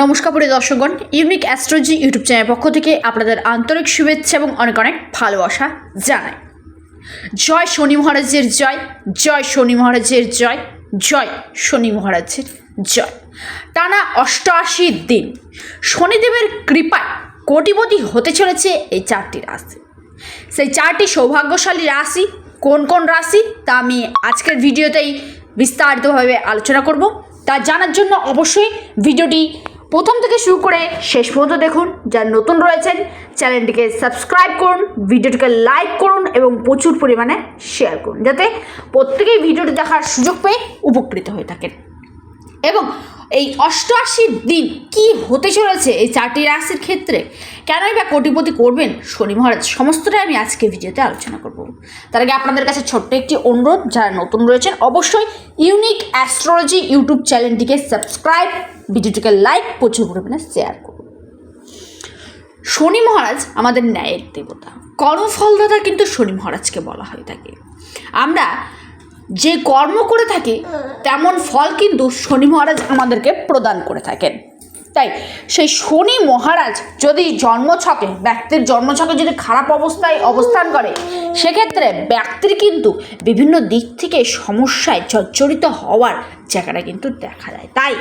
নমস্কার প্রিয় দর্শকগণ unique astrology YouTube চ্যানেলের পক্ষ থেকে আপনাদের আন্তরিক শুভেচ্ছা এবং অনেক অনেক ভালোবাসা জানাই। জয় শনি মহারাজের জয় জয় শনি মহারাজের জয় জয় শনি মহারাজের জয়। টানা অষ্টআশি দিন শনিদেবের কৃপায় কোটিপতি হতে চলেছে এই চারটি রাশি। সেই চারটি সৌভাগ্যশালী রাশি কোন কোন রাশি তা আমি আজকের ভিডিওতেই বিস্তারিতভাবে আলোচনা করব। তা জানার জন্য অবশ্যই ভিডিওটি প্রথম থেকে শুরু করে শেষ পর্যন্ত দেখুন। যারা নতুন রয়েছেন, চ্যানেলটিকে সাবস্ক্রাইব করুন, ভিডিওটিকে লাইক করুন এবং প্রচুর পরিমাণে শেয়ার করুন, যাতে প্রত্যেকেই ভিডিওটি দেখার সুযোগ পেয়ে উপকৃত হয়ে থাকেন। এবং এই অষ্টআশি দিন কি হতে চলেছে এই চারটি রাশির ক্ষেত্রে? কেনই বা কোটিপতি করবেন? শনি মহারাজ, সমস্তটাই আমি আজকে ভিডিওতে আলোচনা করব। তার আগে আপনাদের কাছে ছোট্ট একটি অনুরোধ, যারা নতুন রয়েছেন অবশ্যই ইউনিক অ্যাস্ট্রোলজি ইউটিউব চ্যানেলটিকে সাবস্ক্রাইব, ভিডিওটিকে লাইক, প্রচুর পরিমাণে শেয়ার করুন। শনি মহারাজ আমাদের ন্যায়ের দেবতা। কর্মফলদাতা কিন্তু শনি মহারাজকে বলা হয়ে থাকে। আমরা যে কর্ম করে থাকি, তেমন ফল কিন্তু শনি মহারাজ আমাদেরকে প্রদান করে থাকেন। তাই সেই শনি মহারাজ যদি জন্মছকে, ব্যক্তির জন্মছকে যদি খারাপ অবস্থায় অবস্থান করে, সেক্ষেত্রে ব্যক্তির কিন্তু বিভিন্ন দিক থেকে সমস্যায় জর্জরিত হওয়ার জায়গাটা কিন্তু দেখা যায়। তাই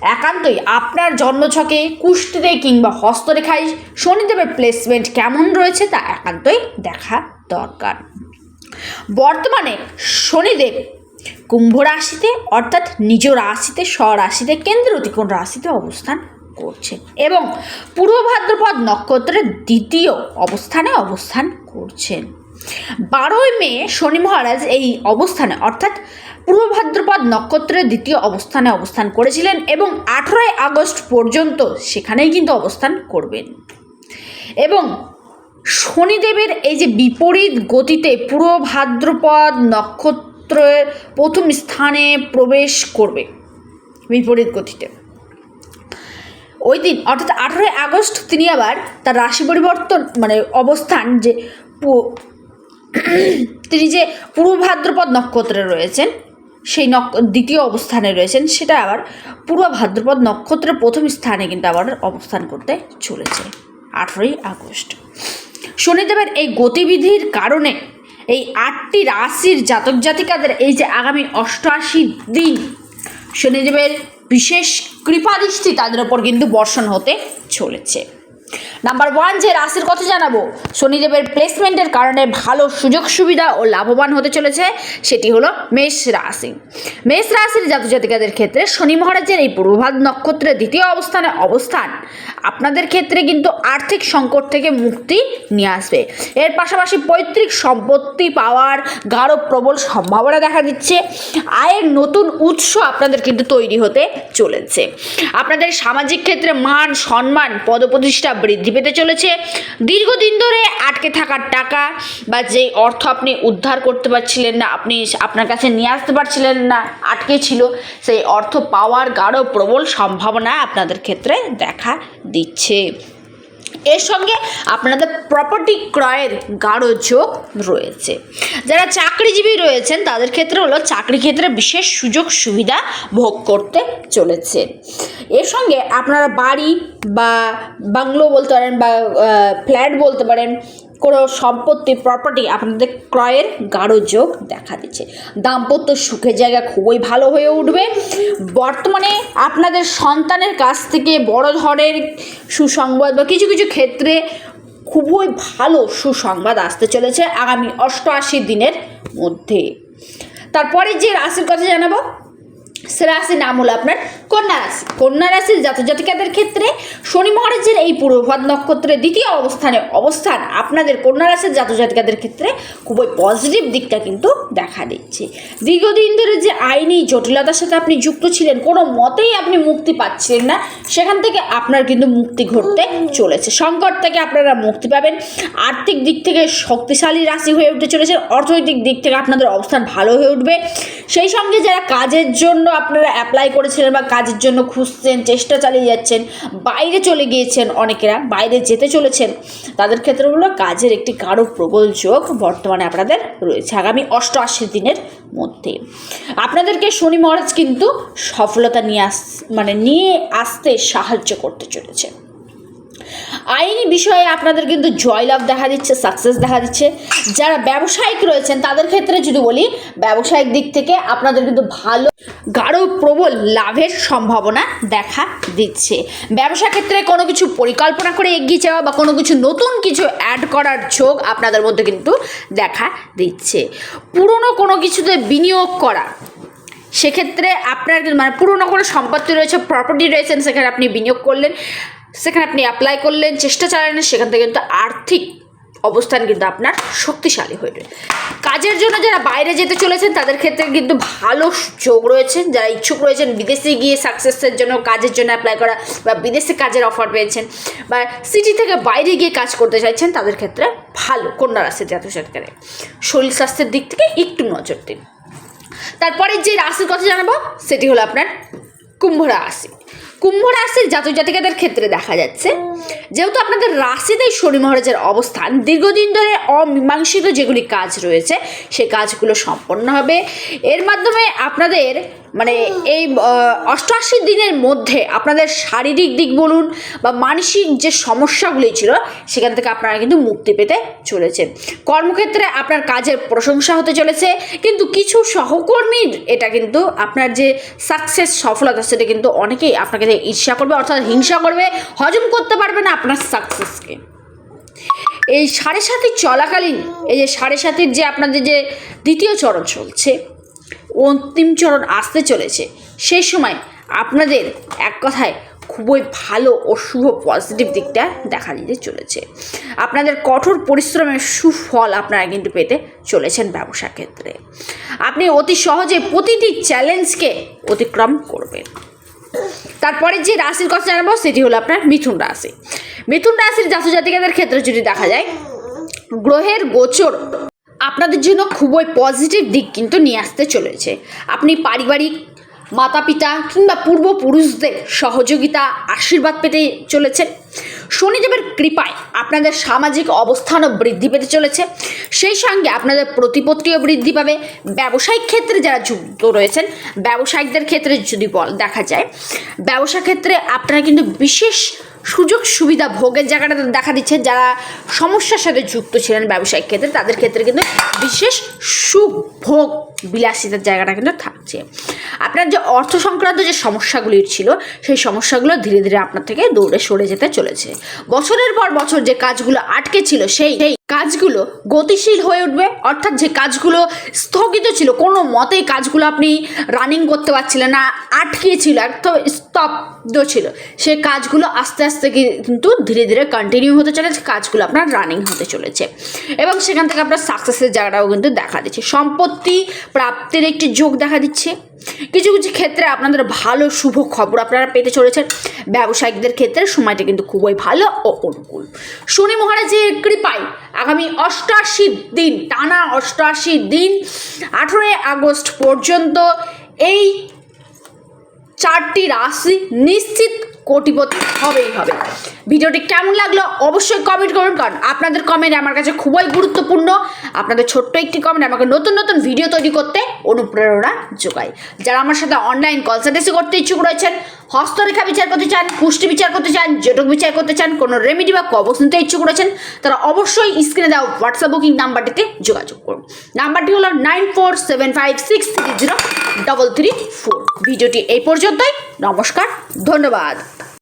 একান্তই আপনার জন্মছকে কুষ্টিতে কিংবা হস্তরেখায় শনিদেবের প্লেসমেন্ট কেমন রয়েছে তা একান্তই দেখা দরকার। বর্তমানে শনিদেব কুম্ভ রাশিতে অর্থাৎ নিজ রাশিতে স্বরাশিতে কেন্দ্র অতিকোণ রাশিতে অবস্থান করছেন এবং পূর্ব ভাদ্রপদ নক্ষত্রের দ্বিতীয় অবস্থানে অবস্থান করছেন বারোই মে শনি মহারাজ এই অবস্থানে অর্থাৎ পূর্ব ভাদ্রপদ নক্ষত্রের দ্বিতীয় অবস্থানে অবস্থান করেছিলেন এবং আঠেরোই আগস্ট পর্যন্ত সেখানেই কিন্তু অবস্থান করবেন। এবং শনিদেবের এই যে বিপরীত গতিতে পুরো ভাদ্রপদ নক্ষত্রের প্রথম স্থানে প্রবেশ করবে বিপরীত গতিতে। ওই দিন, অর্থাৎ আঠেরোই আগস্ট তিনি আবার তার রাশি পরিবর্তন মানে অবস্থান যে তিনি যে পূর্ব ভাদ্রপদ নক্ষত্রে রয়েছেন, সেই নক দ্বিতীয় অবস্থানে রয়েছেন, সেটা আবার পূর্ব ভাদ্রপদ নক্ষত্রের প্রথম স্থানে কিন্তু আবার অবস্থান করতে চলেছে আঠেরোই আগস্ট। শনিদেবের এই গতিবিধির কারণে এই আটটি রাশির জাতক জাতিকাদের এই যে আগামী অষ্টআশি দিন শনিদেবের বিশেষ কৃপাদৃষ্টি তাদের ওপর কিন্তু বর্ষণ হতে চলেছে। নাম্বার ওয়ান যে রাশির কথা জানাব, শনিদেবের প্লেসমেন্টের কারণে ভালো সুযোগ সুবিধা ও লাভবান হতে চলেছে, সেটি হলো মেষ রাশি। মেষ রাশির জাতক জাতিকাদের ক্ষেত্রে শনি মহারাজের এই পূর্বভাদ নক্ষত্রের দ্বিতীয় অবস্থানে অবস্থান। আপনাদের ক্ষেত্রে কিন্তু আর্থিক সংকট থেকে মুক্তি নিয়ে আসবে। এর পাশাপাশি পৈতৃক সম্পত্তি পাওয়ার গাঢ় প্রবল সম্ভাবনা দেখা দিচ্ছে। আয়ের নতুন উৎস আপনাদের কিন্তু তৈরি হতে চলেছে। আপনাদের সামাজিক ক্ষেত্রে মান, সম্মান, পদপ্রতিষ্ঠা বৃদ্ধি পেতে চলেছে। দীর্ঘদিন ধরে আটকে থাকার টাকা বা যেই অর্থ আপনি উদ্ধার করতে পারছিলেন না, আপনি আপনার কাছে নিয়ে আসতে পারছিলেন না, আটকে ছিল, সেই অর্থ পাওয়ার গাঢ় প্রবল সম্ভাবনা আপনাদের ক্ষেত্রে দেখা দিচ্ছে। এর সঙ্গে আপনাদের প্রপার্টি ক্রয়ের গাঢ় যোগ রয়েছে। যারা চাকরিজীবী রয়েছেন, তাদের ক্ষেত্রে হলো চাকরি ক্ষেত্রে বিশেষ সুযোগ সুবিধা ভোগ করতে চলেছে। এর সঙ্গে আপনারা বাড়ি বা বাংলো বলতে পারেন বা ফ্ল্যাট বলতে পারেন কোনো সম্পত্তি প্রপার্টি আপনাদের ক্রয়ের গাঢ় যোগ দেখা দিচ্ছে। দাম্পত্য সুখের জায়গা খুবই ভালো হয়ে উঠবে। বর্তমানে আপনাদের সন্তানের কাছ থেকে বড় ধরনের সুসংবাদ বা কিছু কিছু ক্ষেত্রে খুবই ভালো সুসংবাদ আসতে চলেছে আগামী অষ্টআশি দিনের মধ্যে। তারপরে যে রাশির কথা জানাব, সে রাশির নাম হলো আপনার কন্যা রাশি কন্যা রাশির জাতক জাতিকাদের ক্ষেত্রে শনি মহারাজের এই পূর্বভাদ নক্ষত্রের দ্বিতীয় অবস্থানে অবস্থান আপনাদের কন্যা রাশির জাতক জাতিকাদের ক্ষেত্রে খুবই পজিটিভ দিকটা কিন্তু দেখা দিচ্ছে। দীর্ঘদিন ধরে যে আইনি জটিলতার সাথে আপনি যুক্ত ছিলেন, কোনো মতেই আপনি মুক্তি পাচ্ছিলেন না, সেখান থেকে আপনার কিন্তু মুক্তি ঘটতে চলেছে। সংকট থেকে আপনারা মুক্তি পাবেন, আর্থিক দিক থেকে শক্তিশালী রাশি হয়ে উঠতে চলেছে, অর্থনৈতিক দিক থেকে আপনাদের অবস্থান ভালো হয়ে উঠবে। সেই সঙ্গে যারা কাজের জন্য আপনারা অ্যাপ্লাই করেছিলেন বা কাজের জন্য খুঁজছেন, চেষ্টা চালিয়ে যাচ্ছেন, বাইরে চলে গিয়েছেন অনেকেরা, বাইরে যেতে চলেছেন। তাদের ক্ষেত্রে হলো কাজের একটি গাঢ় প্রবল যোগ বর্তমানে আপনাদের রয়েছে আগামী অষ্টআশি দিনের মধ্যে। আপনাদেরকে শনি মহারাজ কিন্তু সফলতা নিয়ে আস মানে নিয়ে আসতে সাহায্য করতে চলেছে। আইনি বিষয়ে আপনাদের কিন্তু জয়লাভ দেখা দিচ্ছে সাকসেস দেখা দিচ্ছে। যারা ব্যবসায়িক রয়েছেন, তাদের ক্ষেত্রে যদি বলি, ব্যবসায়িক দিক থেকে আপনাদের কিন্তু ভালো, গাঢ়, প্রবল লাভের সম্ভাবনা দেখা দিচ্ছে। ব্যবসা ক্ষেত্রে কোনো কিছু পরিকল্পনা করে এগিয়ে যাওয়া বা কোনো কিছু নতুন কিছু অ্যাড করার যোগ আপনাদের মধ্যে কিন্তু দেখা দিচ্ছে। পুরনো কোনো কিছুতে বিনিয়োগ করা, সেক্ষেত্রে আপনার মানে পুরনো কোনো সম্পত্তি রয়েছে প্রপার্টি রয়েছেন সেখানে আপনি বিনিয়োগ করলেন। সেখানে আপনি অ্যাপ্লাই করলেন, চেষ্টা চালালেন, সেখান থেকে কিন্তু আর্থিক অবস্থান কিন্তু আপনার শক্তিশালী হয়ে রয়েছে কাজের জন্য যারা বাইরে যেতে চলেছেন, তাদের ক্ষেত্রে কিন্তু ভালো যোগ রয়েছেন যারা ইচ্ছুক রয়েছেন, বিদেশে গিয়ে সাকসেসের জন্য, কাজের জন্য অ্যাপ্লাই করা বা বিদেশে কাজের অফার পেয়েছেন বা সিটি থেকে বাইরে গিয়ে কাজ করতে চাইছেন, তাদের ক্ষেত্রে ভালো। কন্যা রাশির জাতক জাতিকারে শরীর স্বাস্থ্যের দিক থেকে একটু নজর দিন। তারপরে যে রাশির কথা জানাব, সেটি হলো আপনার কুম্ভ রাশি। কুম্ভ রাশির জাতক জাতিকাদের ক্ষেত্রে দেখা যাচ্ছে। যেহেতু আপনাদের রাশিতেই শনি মহারাজের অবস্থান, দীর্ঘদিন ধরে অমীমাংসিত যেগুলি কাজ রয়েছে, সে কাজগুলো সম্পন্ন হবে। এর মাধ্যমে আপনাদের মানে এই অষ্টআশি দিনের মধ্যে আপনাদের শারীরিক দিক বলুন বা মানসিক যে সমস্যাগুলি ছিল, সেখান থেকে আপনারা কিন্তু মুক্তি পেতে চলেছেন। কর্মক্ষেত্রে আপনার কাজের প্রশংসা হতে চলেছে, কিন্তু কিছু সহকর্মীর এটা কিন্তু আপনার যে সাকসেস সফলতা, সেটা কিন্তু অনেকেই আপনাকে ঈর্ষা করবে, অর্থাৎ হিংসা করবে, হজম করতে পারবে না আপনার সাকসেসকে এই সাড়ে সাতির চলাকালীন, এই যে সাড়ে সাতির যে আপনাদের যে দ্বিতীয় চরণ চলছে, অন্তিম চরণ আসতে চলেছে, সেই সময় আপনাদের এক কথায় খুবই ভালো ও শুভ পজিটিভ দিকটা দেখা দিতে চলেছে। আপনাদের কঠোর পরিশ্রমের সুফল আপনারা কিন্তু পেতে চলেছেন ব্যবসা ক্ষেত্রে। আপনি অতি সহজে প্রতিটি চ্যালেঞ্জকে অতিক্রম করবেন। তারপরে যে রাশির কথা জানাব, সেটি হলো আপনার মিথুন রাশি। মিথুন রাশির জাতক জাতিকাদের ক্ষেত্রে যদি দেখা যায়, গ্রহের গোচর আপনাদের জন্য খুবই পজিটিভ দিক কিন্তু নিয়ে আসতে চলেছে। আপনি পারিবারিক মাতা পিতা কিংবা পূর্বপুরুষদের সহযোগিতা, আশীর্বাদ পেতে চলেছেন। শনিদেবের কৃপায় আপনাদের সামাজিক অবস্থানও বৃদ্ধি পেতে চলেছে। সেই সঙ্গে আপনাদের প্রতিপত্তিও বৃদ্ধি পাবে। ব্যবসায়িক ক্ষেত্রে যারা যুক্ত রয়েছেন, ব্যবসায়িকদের ক্ষেত্রে যদি বল দেখা যায়, ব্যবসা ক্ষেত্রে আপনারা কিন্তু বিশেষ সুযোগ সুবিধা ভোগের জায়গাটা দেখা দিচ্ছে যারা সমস্যার সাথে যুক্ত ছিলেন ব্যবসায়িক ক্ষেত্রে, তাদের ক্ষেত্রে কিন্তু বিশেষ সুভোগ বিলাসিতার জায়গাটা কিন্তু থাকছে। আপনার যে অর্থ সংক্রান্ত যে সমস্যাগুলি ছিল, সেই সমস্যাগুলো ধীরে ধীরে আপনার থেকে দৌড়ে সরে যেতে চলেছে। বছরের পর বছর যে কাজগুলো আটকে ছিল, সেই সেই কাজগুলো গতিশীল হয়ে উঠবে, অর্থাৎ যে কাজগুলো স্থগিত ছিল, কোনো মতেই কাজগুলো আপনি রানিং করতে পারছিলেন না, আটকে ছিল, একদম স্তব্ধ ছিল, সে কাজগুলো আস্তে আস্তে কিন্তু ধীরে ধীরে কন্টিনিউ হতে চলেছে, কাজগুলো আপনার রানিং হতে চলেছে। এবং সেখান থেকে আপনার সাকসেসের জায়গাটাও কিন্তু দেখা দিচ্ছে। সম্পত্তি প্রাপ্তির একটি যোগ দেখা দিচ্ছে। কিছু কিছু ক্ষেত্রে আপনাদের ভালো, শুভ খবর আপনারা পেতে চলেছেন। ব্যবসায়িকদের ক্ষেত্রে সময়টা কিন্তু খুবই ভালো ও অনুকূল। শনি মহারাজের কৃপায় আগামী অষ্টআশি দিন টানা অষ্টআশি দিন আঠেরোই আগস্ট পর্যন্ত এই চারটি রাশি নিশ্চিত কোটিপতি হবেই হবে। ভিডিওটি কেমন লাগল অবশ্যই কমেন্ট করুন, কারণ আপনাদের কমেন্ট আমার কাছে খুবই গুরুত্বপূর্ণ। আপনাদের ছোট্ট একটি কমেন্ট আমাকে নতুন নতুন ভিডিও তৈরি করতে অনুপ্রেরণা যোগায়। যারা আমার সাথে অনলাইন কনসালটেন্সি করতে ইচ্ছুক রয়েছেন, হস্তরেখা বিচার করতে চান, পুষ্টি বিচার করতে চান, জটক বিচার করতে চান, কোনো রেমেডি বা কবচ নিতে ইচ্ছুক রয়েছেন, তারা অবশ্যই স্ক্রিনে দেওয়া হোয়াটসঅ্যাপ বুকিং নাম্বারটিতে যোগাযোগ করুন। নাম্বারটি হলো nine four seven five six three zero double three four ভিডিওটি এই পর্যন্তই। নমস্কার ধন্যবাদ।